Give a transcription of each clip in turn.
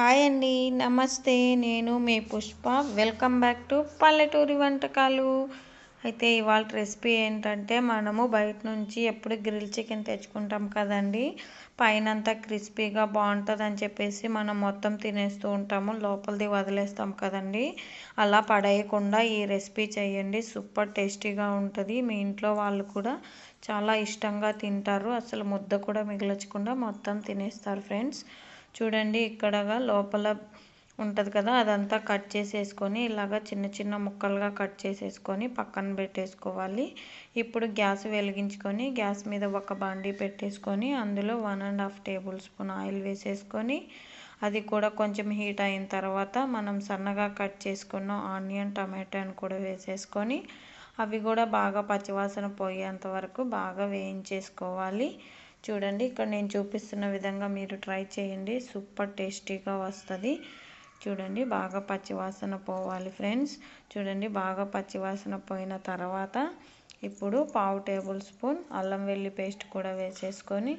Hi అండి నమస్తే. నేను మీ పుష్ప. వెల్కమ్ బ్యాక్ టు పల్లెటూరి వంటకాలు. అయితే ఇవాళ రెసిపీ ఏంటంటే మనము బయట నుంచి ఎప్పుడు గ్రిల్ చికెన్ తెచ్చుకుంటాం కదండి. పైన అంతా క్రిస్పీగా బాగుంటుంది అని చెప్పేసి మనం మొత్తం తినేస్తూ ఉంటాము. లోపలిది వదిలేస్తాం కదండి. అలా పడేయకుండా ఈ రెసిపీ చేయండి. సూపర్ టేస్టీగా ఉంటుంది. మీ ఇంట్లో వాళ్ళు కూడా చాలా ఇష్టంగా తింటారు. అసలు ముద్ద కూడా మిగిల్చకుండా మొత్తం తినేస్తారు ఫ్రెండ్స్. చూడండి ఇక్కడగా లోపల ఉంటుంది కదా అదంతా కట్ చేసేసుకొని ఇలాగ చిన్న చిన్న ముక్కలుగా కట్ చేసేసుకొని పక్కన పెట్టేసుకోవాలి. ఇప్పుడు గ్యాస్ వెలిగించుకొని గ్యాస్ మీద ఒక బాండీ పెట్టేసుకొని అందులో one and half tablespoon oil వేసేసుకొని అది కూడా కొంచెం హీట్ అయిన తర్వాత మనం సన్నగా కట్ చేసుకున్న ఆనియన్ టమాటాని కూడా వేసేసుకొని అవి కూడా బాగా పచ్చివాసన పోయేంత వరకు బాగా వేయించేసుకోవాలి. చూడండి ఇక్కడ నేను చూపిస్తున్న విధంగా మీరు ట్రై చేయండి. సూపర్ టేస్టీగా వస్తుంది. చూడండి బాగా పచ్చివాసన పోవాలి ఫ్రెండ్స్. చూడండి బాగా పచ్చివాసన పోయిన తర్వాత ఇప్పుడు పావు టేబుల్ స్పూన్ అల్లం వెల్లి పేస్ట్ కూడా వేసేసుకొని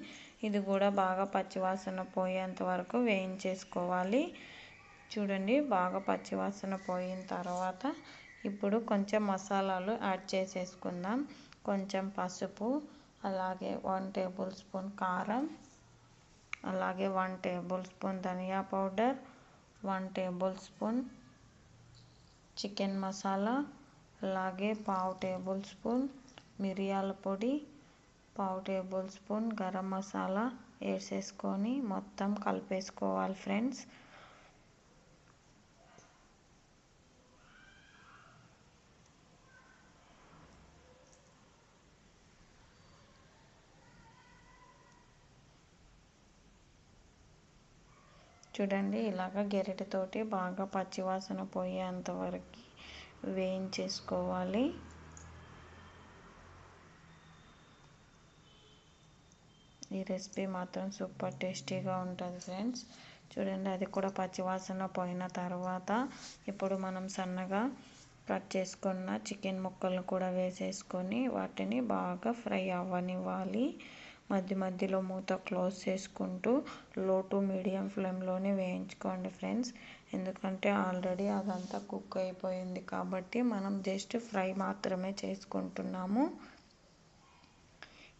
ఇది కూడా బాగా పచ్చివాసన పోయేంత వరకు వేయించేసుకోవాలి. చూడండి బాగా పచ్చివాసన పోయిన తర్వాత ఇప్పుడు కొంచెం మసాలాలు యాడ్ చేసేసుకుందాం. కొంచెం పసుపు అలాగే వన్ టేబుల్ స్పూన్ కారం అలాగే వన్ టేబుల్ స్పూన్ ధనియా powder one tablespoon chicken masala అలాగే పావు టేబుల్ స్పూన్ మిరియాల పొడి పావు టేబుల్ స్పూన్ గరం మసాలా వేసేసుకొని మొత్తం కలిపేసుకోవాలి ఫ్రెండ్స్ చూడండి ఇలాగ గెరిటతోటి బాగా పచ్చివాసన పోయేంత వరకు వేయించేసుకోవాలి. ఈ రెసిపీ మాత్రం సూపర్ టేస్టీగా ఉంటుంది ఫ్రెండ్స్. చూడండి అది కూడా పచ్చివాసన పోయిన తర్వాత ఇప్పుడు మనం సన్నగా కట్ చేసుకున్న చికెన్ ముక్కలను కూడా వేసేసుకొని వాటిని బాగా ఫ్రై అవ్వనివ్వాలి. మధ్య మధ్యలో మూత క్లోజ్ చేసుకుంటూ లో టు మీడియం ఫ్లేమ్లోనే వేయించుకోండి ఫ్రెండ్స్. ఎందుకంటే ఆల్రెడీ అదంతా కుక్ అయిపోయింది కాబట్టి మనం జస్ట్ ఫ్రై మాత్రమే చేసుకుంటున్నాము.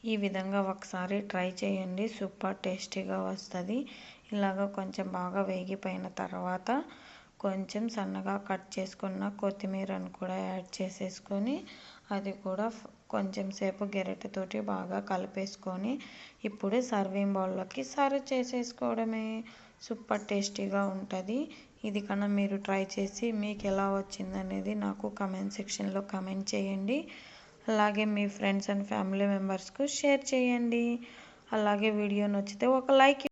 ఈ విధంగా ఒకసారి ట్రై చేయండి. సూపర్ టేస్టీగా వస్తుంది. ఇలాగ కొంచెం బాగా వేగిపోయిన తర్వాత కొంచెం సన్నగా కట్ చేసుకున్న కొత్తిమీరను కూడా యాడ్ చేసేసుకొని అది కూడా కొంచెం సేపు గెరటితోటి బాగా కలిపేసుకొని ఇప్పుడు సర్వింగ్ బౌల్లోకి సర్వ్ చేసేసుకోవడమే. సూపర్ టేస్టీగా ఉంటుంది. ఇది కన్నా మీరు ట్రై చేసి మీకు ఎలా వచ్చిందనేది నాకు కమెంట్ సెక్షన్లో కమెంట్ చేయండి. అలాగే మీ ఫ్రెండ్స్ అండ్ ఫ్యామిలీ మెంబర్స్కు షేర్ చేయండి. అలాగే వీడియో నచ్చితే ఒక లైక్